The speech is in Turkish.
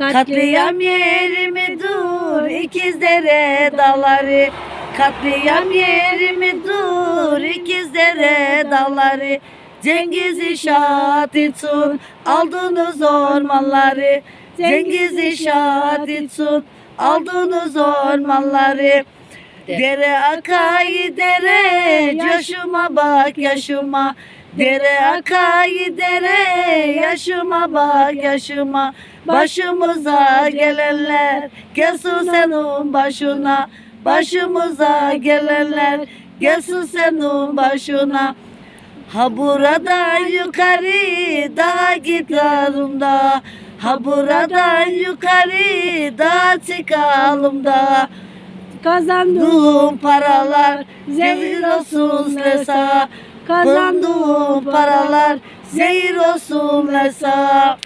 Katliam yerimi dur ikizlere dağları Katliam yerimi dur ikizlere dağları Cengiz'i şahitsun aldınız ormanları. Cengiz'i şahitsun aldınız ormanları Dere akay dere yaşıma bak yaşıma. Dere akay dere yaşıma bak yaşıma. Başımıza gelenler gelsin senin başına. Başımıza gelenler gelsin senin başına. Ha buradan yukarı daha gidelim da Ha buradan yukarı daha çıkalım da Kazandığım paralar zehir olsun lesa Kazandığım paralar zehir olsun lesa